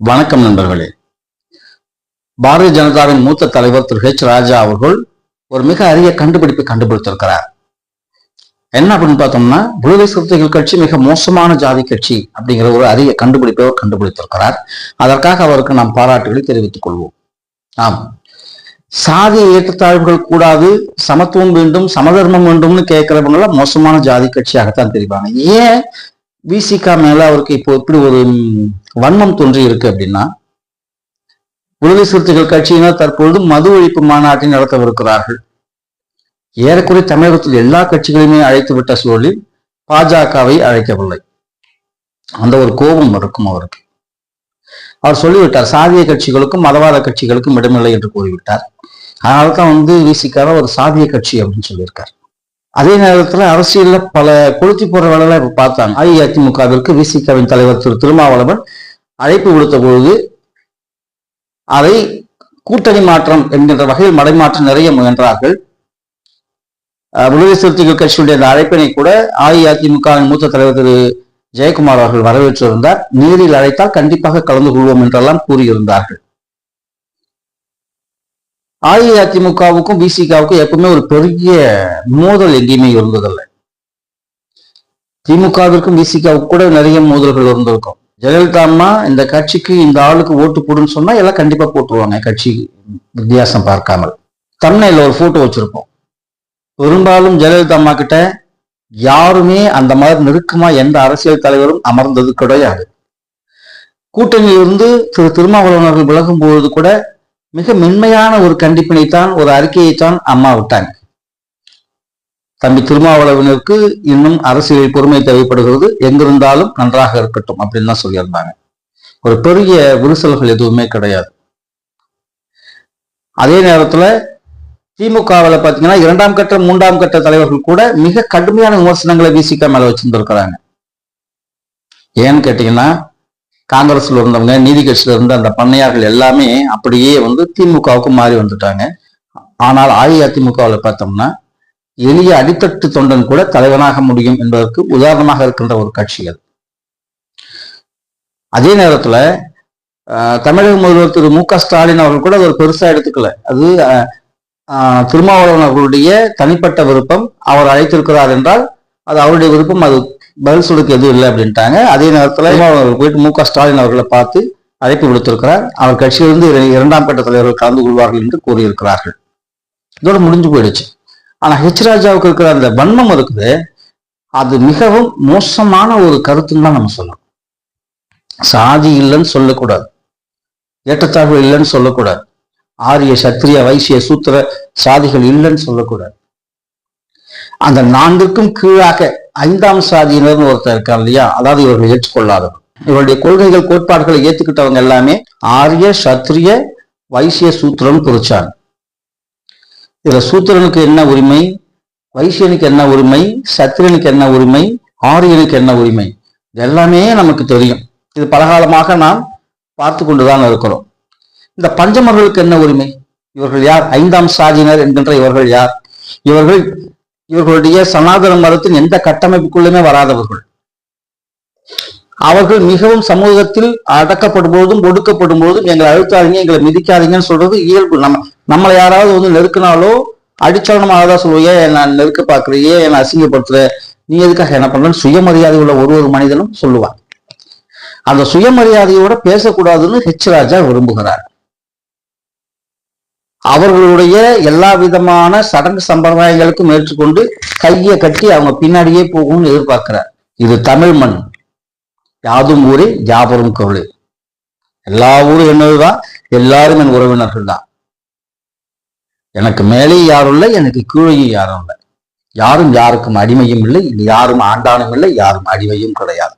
வணக்கம் நண்பர்களே. பாரதிய ஜனதாவின் மூத்த தலைவர் திரு ஹெச் ராஜா அவர்கள் ஒரு மிக அரிய கண்டுபிடிப்பை கண்டுபிடித்திருக்கிறார். என்ன அப்படின்னு பார்த்தோம்னா விடுதலை சிறுத்தைகள் கட்சி மிக மோசமான ஜாதி கட்சி அப்படிங்கிற ஒரு அரிய கண்டுபிடிப்பை அவர் கண்டுபிடித்திருக்கிறார். அதற்காக அவருக்கு நாம் பாராட்டுகளை தெரிவித்துக் கொள்வோம். ஆம். சாதி ஏற்றத்தாழ்வுகள் கூடாது சமத்துவம் வேண்டும் சமதர்மம் வேண்டும்னு கேட்கிறவங்கள மோசமான ஜாதி கட்சியாகத்தான் தெரிவாங்க ஏன் விசிகா மேல அவருக்கு இப்போ இப்படி ஒரு வன்மம் தோன்றி இருக்கு அப்படின்னா விடுதலை சிறுத்தைகள் கட்சியினர் தற்பொழுது மது ஒழிப்பு மாநாட்டை நடத்தவிருக்கிறார்கள். ஏறக்குறை தமிழகத்தில் எல்லா கட்சிகளையுமே அழைத்து விட்ட சூழலில் பாஜகவை அழைக்கவில்லை. அந்த ஒரு கோபம் இருக்கும் அவருக்கு. அவர் சொல்லிவிட்டார் சாதிய கட்சிகளுக்கும் மதவாத கட்சிகளுக்கும் இடமில்லை என்று கூறிவிட்டார். அதனால தான் வந்து விசிகாவை ஒரு சாதிய கட்சி அப்படின்னு சொல்லியிருக்கார். அதே நேரத்தில் அரசியலில் பல கொளுத்தி போற வேலையெல்லாம் இப்ப பார்த்தாங்க. அஇஅதிமுகவிற்கு விசிகாவின் தலைவர் திரு திருமாவளவன் அழைப்பு விடுத்த பொழுது அதை கூட்டணி மாற்றம் என்கின்ற வகையில் மடைமாற்றம் நிறைய முயன்றார்கள். விடுதலை சிறுத்தைகள் கட்சியுடைய அந்த அழைப்பினை கூட அஇஅதிமுகவின் மூத்த தலைவர் திரு ஜெயக்குமார் அவர்கள் வரவேற்றிருந்தார். நீரில் அழைத்தால் கண்டிப்பாக கலந்து கொள்வோம் என்றெல்லாம் கூறியிருந்தார்கள். அஇஅதிமுகவுக்கும் பிசிகாவுக்கும் எப்பவுமே ஒரு பெரிய மோதல் எங்கேயுமே இருந்ததில்லை. திமுகவிற்கும் பிசிகாவுக்கும் கூட நிறைய மோதல்கள் இருந்திருக்கும். ஜெயலலிதா அம்மா இந்த கட்சிக்கு இந்த ஆளுக்கு ஓட்டு போடுன்னு சொன்னா எல்லாம் கண்டிப்பா போட்டுருவாங்க. கட்சி வித்தியாசம் பார்க்காமல். தமிழ்ல ஒரு போட்டோ வச்சிருப்போம். பெரும்பாலும் ஜெயலலிதா அம்மா கிட்ட யாருமே அந்த மாதிரி நெருக்கமா எந்த அரசியல் தலைவரும் அமர்ந்தது கிடையாது. கூட்டணியிலிருந்து திரு திருமாவளவன் அவர்கள் விலகும் பொழுது கூட மிக மென்மையான ஒரு கண்டிப்பினைத்தான் ஒரு அறிக்கையைத்தான் அம்மா விட்டாங்க. தம்பி திருமாவளவனுக்கு இன்னும் அரசியல் பொறுமை தேவைப்படுகிறது. எங்கிருந்தாலும் நன்றாக இருக்கட்டும் அப்படின்னு தான் சொல்லியிருந்தாங்க. ஒரு பெரிய விரிசல்கள் எதுவுமே கிடையாது. அதே நேரத்துல திமுகவில் பார்த்தீங்கன்னா இரண்டாம் கட்ட மூன்றாம் கட்ட தலைவர்கள் கூட மிக கடுமையான விமர்சனங்களை விசிக மேல வச்சிருந்திருக்கிறாங்க. ஏன்னு கேட்டீங்கன்னா காங்கிரஸ்ல இருந்தவங்க நீதி கட்சியில இருந்த அந்த பண்ணையார்கள் எல்லாமே அப்படியே வந்து திமுகவுக்கு மாறி வந்துட்டாங்க. ஆனால் அஇஅதிமுகவில் பார்த்தோம்னா எளிய அடித்தட்டு தொண்டன் கூட தலைவனாக முடியும் என்பதற்கு உதாரணமாக இருக்கின்ற ஒரு கட்சி அது அதே நேரத்துல தமிழக முதல்வர் திரு மு க ஸ்டாலின் அவர்கள் கூட ஒரு பெருசா எடுத்துக்கல. அது திருமாவளவன் அவர்களுடைய தனிப்பட்ட விருப்பம் அவர் அழைத்திருக்கிறார் என்றால் அது அவருடைய விருப்பம் அது பதில் சொல்லுக்கு எதுவும் இல்லை அப்படின்ட்டாங்க. அதே நேரத்துல போயிட்டு மு க ஸ்டாலின் அவர்களை பார்த்து அழைப்பு விடுத்திருக்கிறார். அவர் கட்சியிலிருந்து இர- இரண்டாம் கட்ட தலைவர்கள் கலந்து கொள்வார்கள் என்று கூறியிருக்கிறார்கள். இதோட முடிஞ்சு போயிடுச்சு. ஆனா ஹெச் ராஜாவுக்கு இருக்கிற அந்த வன்மம் இருக்குது. அது மிகவும் மோசமான ஒரு கருத்துன்னு தான் நம்ம சொல்லணும். சாதி இல்லைன்னு சொல்லக்கூடாது. ஏற்றத்தாழ்வு இல்லைன்னு சொல்லக்கூடாது. ஆரிய சத்திரிய வைசிய சூத்திர சாதிகள் இல்லைன்னு சொல்லக்கூடாது. அந்த நான்குக்கும் கீழாக ஐந்தாம் சாதியினர்னு ஒருத்தர் இருக்கார் இல்லையா? அதாவது இவர்கள் ஏற்றுக்கொள்ளாதவர். இவருடைய கொள்கைகள் கோட்பாடுகளை ஏத்துக்கிட்டவங்க எல்லாமே ஆரிய சத்திரிய வைசிய சூத்திரம் குறிச்சாங்க இதுல சூத்திரனுக்கு என்ன உரிமை? வைசியனுக்கு என்ன உரிமை? சத்திரனுக்கு என்ன உரிமை? ஆரியனுக்கு என்ன உரிமை? எல்லாமே நமக்கு தெரியும். இது பலகாலமாக நாம் பார்த்து கொண்டுதான் இருக்கிறோம். இந்த பஞ்சமர்களுக்கு என்ன உரிமை? இவர்கள் யார்? ஐந்தாம் சாதியினர் என்கின்ற இவர்கள் யார்? இவர்கள் இவர்களுடைய சனாதன மதத்தின் எந்த கட்டமைப்புக்குள்ளுமே வராதவர்கள். அவர்கள் மிகவும் சமூகத்தில் அடக்கப்படும் போதும் ஒடுக்கப்படும் போதும் எங்களை அழுத்தாதீங்க எங்களை மிதிக்காதீங்கன்னு சொல்றது இயல்பு. நம்ம நம்மளை யாராவது வந்து நெருக்கினாலோ அடிச்சாலும் தான் சொல்லுவோம் நான் நெருக்க பார்க்குறியே என்னை அசிங்கப்படுத்துற நீ எதுக்காக என்ன பண்றன்னு சுயமரியாதை உள்ள ஒரு ஒரு மனிதனும் சொல்லுவான். அந்த சுயமரியாதையோட பேசக்கூடாதுன்னு ஹெச் ராஜா விரும்புகிறார். அவர்களுடைய எல்லா விதமான சடங்கு சம்பிரதாயங்களுக்கும் ஏற்றுக்கொண்டு கையை கட்டி அவங்க பின்னாடியே போகும்னு எதிர்பார்க்கிறார். இது தமிழ் மண். யாதும் ஊரே யாவரும் கருளே. எல்லா ஊரும் என்னதுதான்? எல்லாரும் என் உறவினர்கள் தான் எனக்கு மேலே யாரும் இல்லை எனக்கு கீழேயும் யாரும் இல்லை. யாரும் யாருக்கும் அடிமையும் இல்லை யாரும் ஆண்டானும் இல்லை யாரும் அடிமையும் கிடையாது.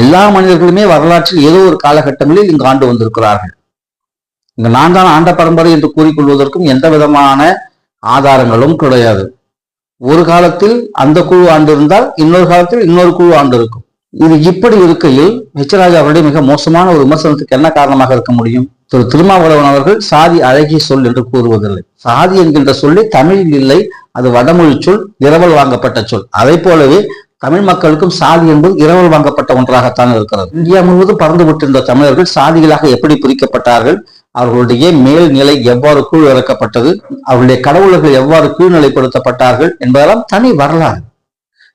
எல்லா மனிதர்களுமே வரலாற்றில் ஏதோ ஒரு காலகட்டங்களில் இங்கு ஆண்டு வந்திருக்கிறார்கள். நான் தான் ஆண்ட பரம்பரை என்று கூறிக்கொள்வதற்கும் எந்த விதமான ஆதாரங்களும் கிடையாது. ஒரு காலத்தில் அந்த குழு ஆண்டு இருந்தால் இன்னொரு காலத்தில் இன்னொரு குழு ஆண்டு இருக்கும். இது இப்படி இருக்கையில் ஹெச்ராஜா அவருடைய மிக மோசமான ஒரு விமர்சனத்துக்கு என்ன காரணமாக இருக்க முடியும்? திரு திருமாவளவன் அவர்கள் சாதி அழகிய சொல் என்று கூறுவதில்லை. சாதி என்கின்ற சொல்லி தமிழில் இல்லை அது வடமொழி சொல் இரவல் வாங்கப்பட்ட சொல். அதை போலவே தமிழ் மக்களுக்கும் சாதி என்பது இரவல் வாங்கப்பட்ட ஒன்றாகத்தான் இருக்கிறது. இந்தியா முழுவதும் பறந்து விட்டிருந்த தமிழர்கள் சாதிகளாக எப்படி பிரிக்கப்பட்டார்கள்? அவர்களுடைய மேல்நிலை எவ்வாறு கீழ் இறக்கப்பட்டது அவருடைய கடவுளர்கள் எவ்வாறு கீழ்நிலைப்படுத்தப்பட்டார்கள் என்பதெல்லாம் தனி வரலாறு.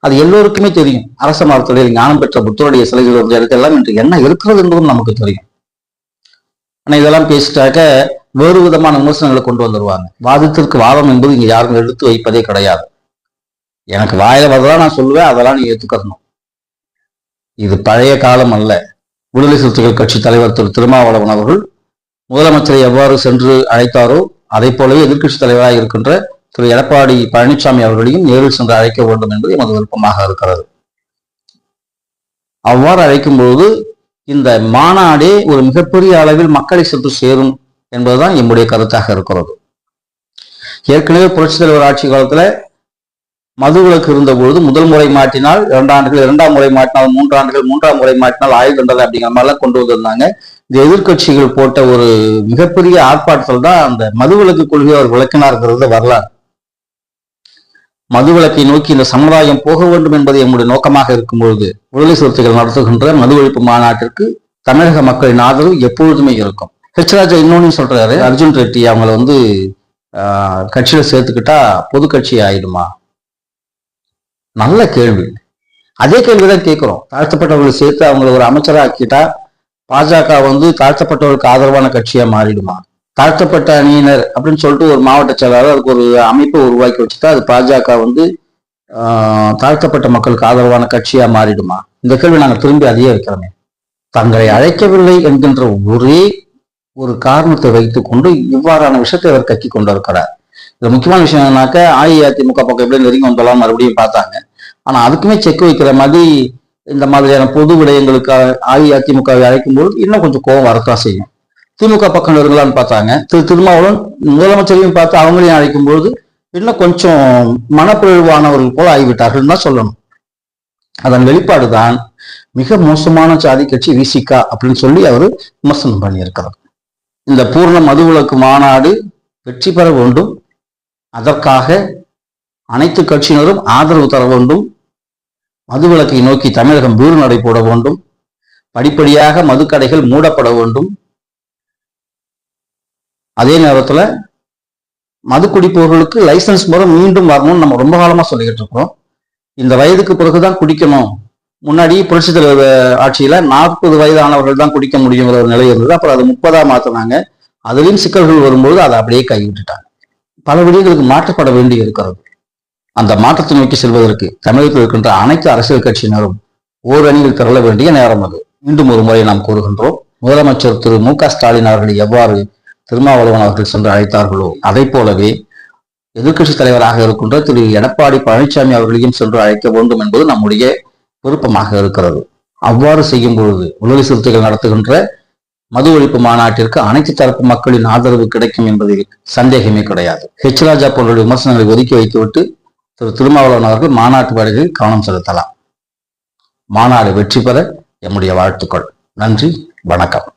அது எல்லோருக்குமே தெரியும். அரச மரத்துடைய ஞானம் பெற்ற புத்தருடைய சிலைகள் இருந்த இடத்தெல்லாம் இன்று என்ன இருக்கிறது என்பதும் நமக்கு தெரியும். ஆனால் இதெல்லாம் பேசிட்டாக்க வேறு விதமான விமர்சனங்களை கொண்டு வந்துருவாங்க. வாதத்திற்கு வாதம் என்பது இங்கே யாரும் எடுத்து வைப்பதே கிடையாது. எனக்கு வாயில வரதான் நான் சொல்லுவேன் அதெல்லாம் நீ ஏற்றுக்கணும் இது பழைய காலம் அல்ல. விடுதலை சிறுத்தைகள் கட்சி தலைவர் திரு திருமாவளவன் அவர்கள் முதலமைச்சரை எவ்வாறு சென்று அழைத்தாரோ அதை போலவே எதிர்க்கட்சி தலைவராக இருக்கின்ற திரு. எடப்பாடி பழனிசாமி அவர்களையும் நேரில் சென்று அழைக்க வேண்டும் என்பது எமது விருப்பமாக இருக்கிறது. அவ்வாறு அழைக்கும் பொழுது இந்த மாநாடே ஒரு மிகப்பெரிய அளவில் மக்களை சென்று சேரும் என்பதுதான் எம்முடைய கருத்தாக இருக்கிறது. ஏற்கனவே புரட்சித் தலைவர் ஆட்சி காலத்துல மதுவிலக்கு இருந்த பொழுது முதல் முறை மாட்டினால் இரண்டு ஆண்டுகள் இரண்டாம் முறை மாட்டினால் மூன்று ஆண்டுகள் மூன்றாம் முறை மாட்டினால் ஆயுள் தண்டனை அப்படிங்கிற மாதிரிலாம் கொண்டு வந்திருந்தாங்க. இந்த எதிர்க்கட்சிகள் போட்ட ஒரு மிகப்பெரிய ஆர்ப்பாட்டத்தில் தான் அந்த மதுவிலக்கு கொள்கையை அவர் விளக்கினார்ங்கிறது வரலாறு. மதுவிலக்கை நோக்கி இந்த சமுதாயம் போக வேண்டும் என்பது எம்முடைய நோக்கமாக இருக்கும் பொழுது விடுதலை சிறுத்தைகள் நடத்துகின்ற மது ஒழிப்பு மாநாட்டிற்கு தமிழக மக்களின் ஆதரவு எப்பொழுதுமே இருக்கும். ஹெச் ராஜா இன்னொன்னு சொல்றாரு அர்ஜுன் ரெட்டி அவங்கள வந்து ஆஹ், கட்சியில சேர்த்துக்கிட்டா பொது கட்சி ஆயிடுமா? நல்ல கேள்வி. அதே கேள்விதான் கேட்கிறோம் தாழ்த்தப்பட்டவர்களை சேர்த்து அவங்களை ஒரு அமைச்சராக்கிட்டா பாஜக வந்து தாழ்த்தப்பட்டவர்களுக்கு ஆதரவான கட்சியா மாறிடுமா? தாழ்த்தப்பட்ட அணியினர் அப்படின்னு சொல்லிட்டு ஒரு மாவட்ட செயலாளர் அதுக்கு ஒரு அமைப்பை உருவாக்கி வச்சுட்டா அது பாஜக வந்து தாழ்த்தப்பட்ட மக்களுக்கு ஆதரவான கட்சியா மாறிடுமா? இந்த கேள்வி நாங்கள் திரும்பி அதையே வைக்கிறோமே. தங்களை அழைக்கவில்லை என்கின்ற ஒரே ஒரு காரணத்தை வைத்துக்கொண்டு இவ்வாறான விஷயத்தை அவர் கக்கி கொண்டிருக்கிறார். இது முக்கியமான விஷயம் என்னன்னாக்க அஇஅதிமுக பக்கம் எப்படி நெருங்கி வந்தாலும் மறுபடியும் பார்த்தாங்க. ஆனா அதுக்குமே செக் வைக்கிற மாதிரி இந்த மாதிரியான பொது விடயங்களுக்கு அஇஅதிமுகவை அழைக்கும் போது இன்னும் கொஞ்சம் கோபம் வரத்தான் செய்யும். திமுக பக்கம் நெருங்கலான்னு பார்த்தாங்க. திரு திருமாவளவன் முதலமைச்சரையும் பார்த்து அவங்களையும் அழைக்கும் பொழுது இன்னும் கொஞ்சம் மனப்பிழிவானவர்கள் போல ஆகிவிட்டார்கள் தான் சொல்லணும். அதன் வெளிப்பாடு தான் மிக மோசமான சாதி கட்சி விசிகா அப்படின்னு சொல்லி அவர் விமர்சனம் பண்ணியிருக்கிறார். இந்த பூர்ண மதுவிலக்கு மாநாடு வெற்றி பெற வேண்டும். அதற்காக அனைத்து கட்சியினரும் ஆதரவு தர வேண்டும். மதுவிலக்கை நோக்கி தமிழகம் வீறு நடை போட வேண்டும். படிப்படியாக மதுக்கடைகள் மூடப்பட வேண்டும். அதே நேரத்தில் மது குடிப்பவர்களுக்கு லைசன்ஸ் முறை மீண்டும் வரணும்னு நம்ம ரொம்ப காலமாக சொல்லிக்கிட்டு இருக்கிறோம். இந்த வயதுக்கு பிறகுதான் குடிக்கணும். முன்னாடி புரட்சி தலைவர் ஆட்சியில் நாற்பது வயதானவர்கள் தான் குடிக்க முடியுங்கிற ஒரு நிலை இருந்தது. அப்புறம் அது முப்பதாக மாற்றினாங்க அதுலேயும் சிக்கல்கள் வரும்போது அதை அப்படியே கைவிட்டுட்டாங்க. பல விடயங்களுக்கு மாற்றப்பட வேண்டி இருக்கிறது அந்த மாற்றத்தை நோக்கி செல்வதற்கு தமிழகத்தில் இருக்கின்ற அனைத்து அரசியல் கட்சியினரும் ஓரணியில் திரள வேண்டிய நேரம் அது. மீண்டும் ஒரு முறை நாம் கூறுகின்றோம் முதலமைச்சர் திரு மு க ஸ்டாலின் அவர்களை எவ்வாறு திருமாவளவன் அவர்கள் சென்று அழைத்தார்களோ அதை போலவே எதிர்க்கட்சி தலைவராக இருக்கின்ற திரு எடப்பாடி பழனிசாமி அவர்களையும் சென்று அழைக்க வேண்டும் என்பது நம்முடைய விருப்பமாக இருக்கிறது. அவ்வாறு செய்யும் பொழுது விடுதலை சிறுத்தைகள் நடத்துகின்ற மது ஒழிப்பு மாநாட்டிற்கு அனைத்து தரப்பு மக்களின் ஆதரவு கிடைக்கும் என்பதில் சந்தேகமே கிடையாது. ஹெச் ராஜா போன்ற விமர்சனங்களை ஒதுக்கி வைத்துவிட்டு திரு திருமாவளவன் அவர்கள் மாநாட்டு வேலைகளில் கவனம் செலுத்தலாம். மாநாடு வெற்றி பெற எம்முடைய வாழ்த்துக்கள். நன்றி வணக்கம்.